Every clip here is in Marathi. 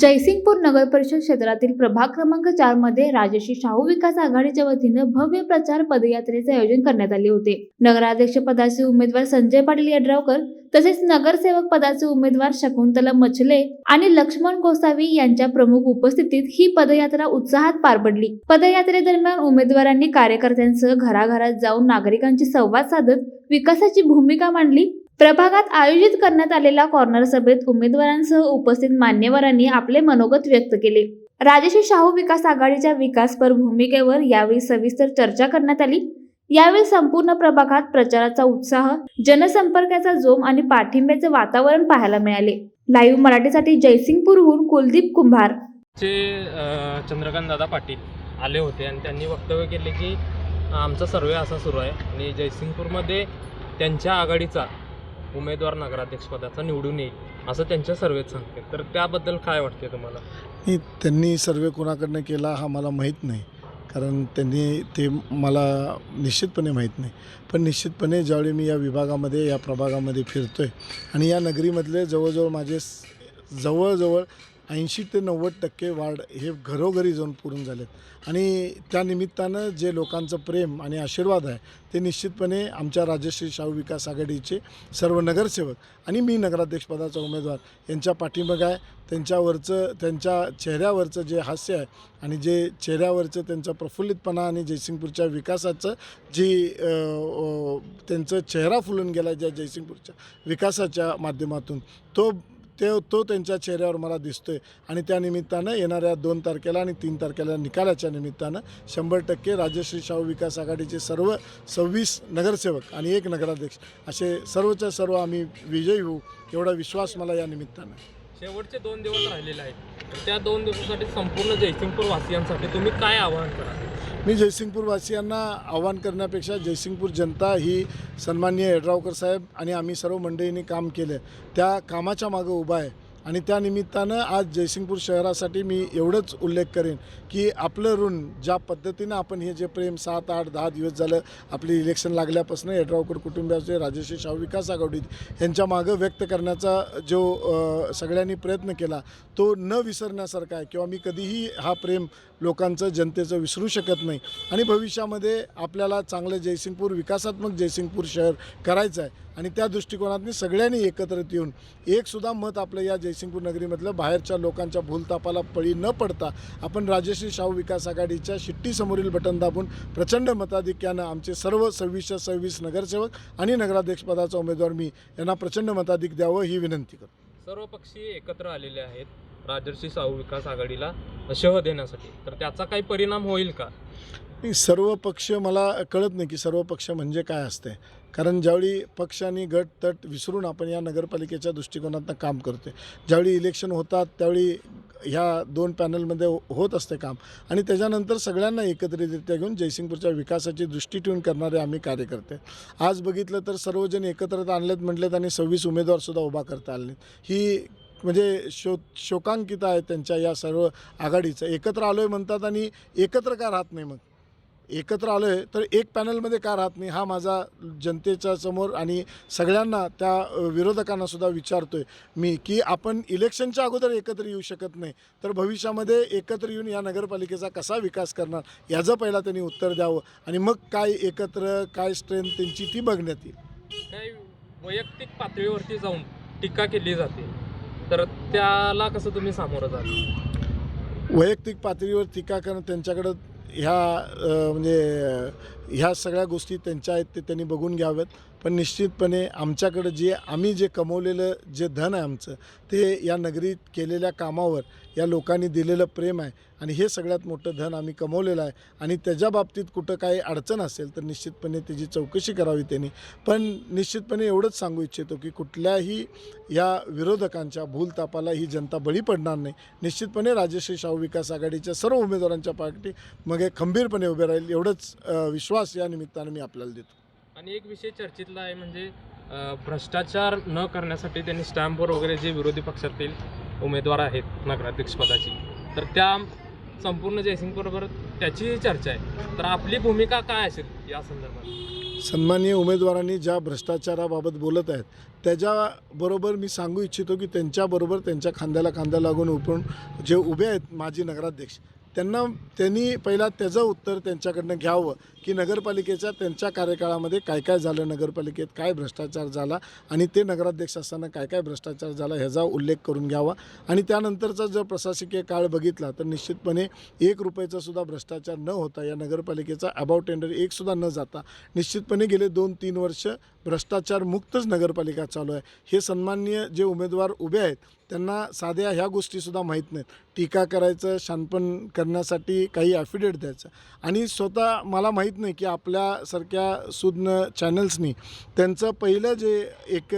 जयसिंगपूर नगर परिषद क्षेत्रातील प्रभाग क्रमांक चारमध्ये राजश्री शाहू विकास आघाडीच्या वतीनं भव्य प्रचार पदयात्रेचे आयोजन करण्यात आले होते. नगराध्यक्ष पदाचे उमेदवार संजय पाटील यड्रावकर तसेच नगरसेवक पदाचे उमेदवार शकुंतला मछले आणि लक्ष्मण गोसावी यांच्या प्रमुख उपस्थितीत ही पदयात्रा उत्साहात पार पडली. पदयात्रेदरम्यान उमेदवारांनी कार्यकर्त्यांसह घराघरात जाऊन नागरिकांची संवाद साधत विकासाची भूमिका मांडली. प्रभागात आयोजित करण्यात आलेल्या कॉर्नर सभेत उमेदवारांसह उपस्थित मान्यवरांनी आपले मनोगत व्यक्त केले. राजेश शाहू विकास आघाडीच्या विकासपर भूमिकेवर यावेळी सविस्तर चर्चा करण्यात आली. यावेळी संपूर्ण प्रभागात प्रचाराचा उत्साह जनसंपर्काचा जोम आणि पाठिंब्याचे वातावरण पाहायला मिळाले. लाईव्ह मराठीसाठी जयसिंगपूरहून कुलदीप कुंभार. चे चंद्रकांत दादा पाटील आले होते आणि त्यांनी वक्तव्य केले की आमचा सर्वे असा सुरू आहे आणि जयसिंगपूरमध्ये त्यांच्या आघाडीचा उमेदवार नगराध्यक्षपदाचा निवडून येईल असं त्यांच्या सर्वेत सांगते तर त्याबद्दल काय वाटते तुम्हाला? नाही त्यांनी सर्वे कोणाकडनं केला हा मला माहीत नाही. कारण त्यांनी ते मला निश्चितपणे माहीत नाही. पण निश्चितपणे ज्यावेळी मी या विभागामध्ये या प्रभागामध्ये फिरतो आहे आणि या नगरीमधले जवळजवळ माझे जवळजवळ ऐंशी ते नव्वद टक्के वार्ड हे घरोघरी जाऊन पूर्ण झालेत. आणि त्यानिमित्तानं जे लोकांचं प्रेम आणि आशीर्वाद आहे ते निश्चितपणे आमच्या राजश्री शाहू विकास आघाडीचे सर्व नगरसेवक आणि मी नगराध्यक्षपदाचा उमेदवार यांच्या पाठीमागं आहे. त्यांच्यावरचं त्यांच्या चेहऱ्यावरचं जे हास्य आहे आणि जे चेहऱ्यावरचं त्यांचं प्रफुल्लितपणा आणि जयसिंगपूरच्या विकासाचं जी त्यांचं चेहरा फुलून गेला ज्या जयसिंगपूरच्या विकासाच्या माध्यमातून तो ते तो त्यांच्या चेहऱ्यावर मला दिसतो आहे आणि त्या निमित्तानं येणाऱ्या दोन तारखेला आणि तीन तारखेला निकालाच्या निमित्तानं शंभर टक्के राजश्री शाहू विकास आघाडीचे सर्व सव्वीस नगरसेवक आणि एक नगराध्यक्ष असे सर्वच्या सर्व आम्ही विजयी होऊ एवढा विश्वास मला या निमित्तानं शेवटचे दोन दिवस राहिलेले आहेत. तर त्या दोन दिवसासाठी संपूर्ण जयसिंगपूर वासियांसाठी तुम्ही काय आवाहन करा मी जयसिंगपूर वासियांना आव्हान करण्यापेक्षा जयसिंगपूर जनता ही सन्माननीय यड्रावकर साहेब आणि आम्ही सर्व मंडळींनी काम केलं. त्या कामाच्या मागं उभा आहे. आणि त्या निमित्तानं आज जयसिंगपूर शहरासाठी मी एवढंच उल्लेख करेन की आपलं ऋण ज्या पद्धतीनं आपण हे जे प्रेम सात आठ दहा दिवस झालं आपली इलेक्शन लागल्यापासून यड्रावकर कुटुंबियाचे राजेश्री शाहू विकास आघाडीत यांच्या मागं व्यक्त करण्याचा जो सगळ्यांनी प्रयत्न केला तो न विसरण्यासारखा आहे किंवा मी कधीही हा प्रेम लोकांचं जनतेचं विसरू शकत नाही. आणि भविष्यामध्ये आपल्याला चांगलं जयसिंगपूर विकासात्मक जयसिंगपूर शहर करायचं आहे आणि त्या दृष्टिकोनातून सगळ्यांनी एकत्रित येऊन एकसुद्धा मत आपलं या जयसिंगपूर नगरीमधलं बाहेरच्या लोकांच्या भूलतापाला पळी न पडता आपण राजश्री शाहू विकास आघाडीच्या शिट्टीसमोरील बटन दाबून प्रचंड मताधिक्यानं आमचे सर्व सव्वीसशे सव्वीस नगरसेवक आणि नगराध्यक्षपदाचा उमेदवार मी यांना प्रचंड मताधिक द्यावं ही विनंती करतो. सर्व पक्षी एकत्र आलेले आहेत. राजर्षी शाहू विकास आघाडीला शह देण्यासाठी. तर त्याचा काही परिणाम होईल का? नाही सर्व पक्ष मला कळत नाही की सर्व पक्ष म्हणजे काय असते. कारण ज्यावेळी पक्ष आणि गट तट विसरून आपण या नगरपालिकेच्या दृष्टिकोनातनं काम करतो ज्यावेळी इलेक्शन होतात त्यावेळी ह्या दोन पॅनलमध्ये हो, होत असते काम. आणि त्याच्यानंतर सगळ्यांना एकत्रितरित्या घेऊन जयसिंगपूरच्या विकासाची दृष्टी ठेवून करणारे आम्ही कार्यकर्ते. आज बघितलं तर सर्वजण एकत्र आणलेत म्हटलेत आणि सव्वीस उमेदवारसुद्धा उभा करता आले ही म्हणजे शो शोकांकित आहे त्यांच्या या सर्व आघाडीचं. एकत्र आलो आहे म्हणतात आणि एकत्र का राहत नाही मग? एकत्र आलो आहे तर एक पॅनलमध्ये का राहत नाही? हा माझा जनतेच्या समोर आणि सगळ्यांना त्या विरोधकांनासुद्धा विचारतो आहे मी की आपण इलेक्शनच्या अगोदर एकत्र येऊ शकत नाही तर भविष्यामध्ये एकत्र येऊन या नगरपालिकेचा कसा विकास करणार? याचं पहिला त्यांनी उत्तर द्यावं आणि मग काय एकत्र काय स्ट्रेंथ त्यांची ती बघण्यात येईल. काही वैयक्तिक पातळीवरती जाऊन टीका केली जाते. तर त्याला कसं तुम्ही सामोरं जाल वैयक्तिक पातळीवर टीका करणं त्यांच्याकडं ह्या अ, म्हणजे ह्या सगळ्या गोष्टी त्यांच्या आहेत ते त्यांनी बघून घ्याव्यात पण निश्चितपणे आमच्याकडं जे आम्ही जे कमवलेलं जे धन आहे आमचं ते या नगरीत केलेल्या कामावर या लोकांनी दिलेलं प्रेम आहे. आणि हे सगळ्यात मोठं धन आम्ही कमवलेलं आहे. आणि त्याच्या बाबतीत कुठं काही अडचण असेल तर निश्चितपणे त्याची चौकशी करावी त्यांनी. पण निश्चितपणे एवढंच सांगू इच्छितो की कुठल्याही या विरोधकांच्या भूलतापाला ही जनता बळी पडणार नाही. निश्चितपणे राजश्री शाहू विकास आघाडीच्या सर्व उमेदवारांच्या पार्टी मग खंबीरपणे उभे राहील एवढंच विश्वास विश्वास या निमित्तानं मी आपल्याला देतो. आणि एक विषय चर्चेतला आहे म्हणजे अ, भ्रष्टाचार न करण्यासाठी त्यांनी स्टॅम्पवर वगैरे जे विरोधी पक्षातील उमेदवार आहेत नगराध्यक्षपदाची तर त्या संपूर्ण जयसिंगपूरवर त्याची चर्चा आहे. तर आपली भूमिका काय असेल या संदर्भात? सन्माननीय उमेदवारांनी ज्या भ्रष्टाचाराबाबत बोलत आहेत त्याच्याबरोबर मी सांगू इच्छितो की त्यांच्याबरोबर त्यांच्या खांद्याला खांदा लागून उभून जे उभे आहेत माजी नगराध्यक्ष त्यांना त्यांनी पहिला त्याचं उत्तर त्यांच्याकडनं घ्यावं की नगरपालिकेच्या त्यांच्या कार्यकाळामध्ये काय काय झालं नगरपालिकेत काय भ्रष्टाचार झाला आणि ते नगराध्यक्ष असताना काय काय भ्रष्टाचार झाला ह्याचा उल्लेख करून घ्यावा. आणि त्यानंतरचा जर प्रशासकीय काळ बघितला तर निश्चितपणे एक रुपयाचासुद्धा भ्रष्टाचार न होता या नगरपालिकेचा अबाव टेंडर एकसुद्धा न जाता निश्चितपणे गेले दोन तीन वर्ष भ्रष्टाचार मुक्तच नगरपालिका चालू आहे. हे सन्माननीय जे उमेदवार उभे आहेत त्यांना साध्या ह्या गोष्टीसुद्धा माहीत नाहीत. टीका करायचं शानपण करण्यासाठी काही ॲफिडेट द्यायचं. आणि स्वतः मला माहीत नाही की आपल्यासारख्या सुज्ञ चॅनल्सनी त्यांचं पहिलं जे एक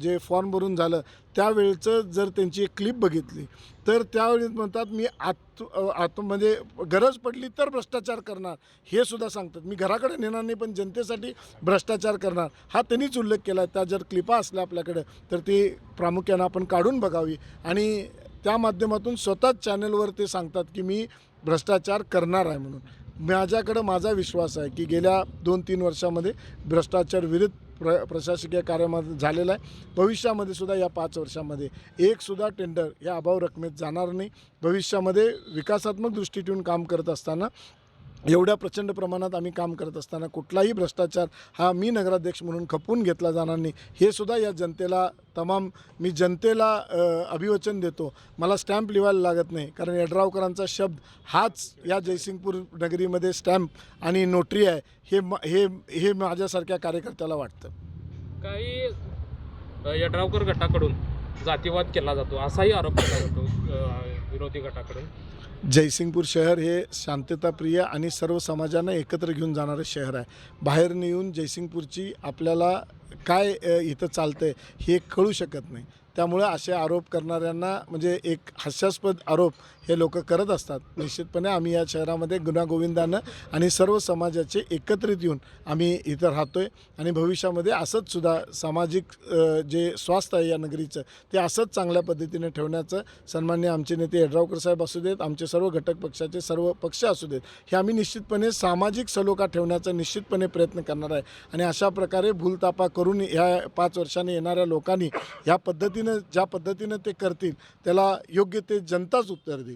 जे फॉर्म भरून झालं त्यावेळचं जर त्यांची एक क्लिप बघितली तर त्यावेळी म्हणतात मी आत आत म्हणजे गरज पडली तर भ्रष्टाचार करणार. हे सुद्धा सांगतात. मी घराकडे नेणार नाही पण जनतेसाठी भ्रष्टाचार करणार. हा त्यांनीच उल्लेख केला त्या जर क्लिपा असल्या आपल्याकडे तर ती प्रामुख्यानं आपण काढून बघावी. आणि त्या माध्यमातून स्वतःच चॅनलवर ते सांगतात की मी भ्रष्टाचार करणार आहे म्हणून. माझ्याकडं माझा विश्वास आहे की गेल्या दोन तीन वर्षामध्ये भ्रष्टाचार विरुद्ध प्र प्रशासकीय कार्यामध्ये झालेला आहे. भविष्यामध्ये सुद्धा या पाच वर्षामध्ये एकसुद्धा टेंडर या अभाव रकमेत जाणार नाही. भविष्यामध्ये विकासात्मक दृष्टीतून काम करत असताना एवढ्या प्रचंड प्रमाणात आम्ही काम करत असताना कुठलाही भ्रष्टाचार हा मी नगराध्यक्ष म्हणून खपवून घेतला जाणार नाही. हे सुद्धा या जनतेला तमाम मी जनतेला अभिवचन देतो. मला स्टॅम्प लिवायला लागत नाही. कारण यड्रावकरांचा शब्द हाच या जयसिंगपूर नगरीमध्ये स्टॅम्प आणि नोटरी आहे. हे म- हे हे माझ्यासारख्या कार्यकर्त्याला वाटतं. काही यड्रावकर गटाकडून जातीवाद केला जातो. असाही आरोप केला जातो विरोधी गटाकडून. जयसिंगपूर शहर हे शांतताप्रिय आणि सर्व समाजांना एकत्र घेऊन जाणारं शहर आहे. बाहेर येऊन जयसिंगपूरची आपल्याला काय इथं इथं चालतंय हे कळू शकत नाही. त्यामुळं असे आरोप करणाऱ्यांना म्हणजे एक हास्यास्पद आरोप हे लोक करत असतात. निश्चितपणे आम्ही या शहरामध्ये गुणागोविंदानं आणि सर्व समाजाचे एकत्रित येऊन आम्ही इथं राहतो आहे आणि भविष्यामध्ये असंच सुद्धा सामाजिक जे स्वास्थ्य आहे या नगरीचं ते असंच चांगल्या पद्धतीने ठेवण्याचं सन्मान्य आमचे नेते यड्रावकर साहेब असू देत आमचे सर्व घटक पक्षाचे सर्व पक्ष असू देत हे आम्ही निश्चितपणे सामाजिक सलोखा ठेवण्याचा निश्चितपणे प्रयत्न करणार आहे. आणि अशा प्रकारे भूलतापा करून ह्या पाच वर्षाने येणाऱ्या लोकांनी ह्या पद्धतीनं ज्या पद्धतीनं ते करतील त्याला योग्य ते जनताच उत्तर देईल.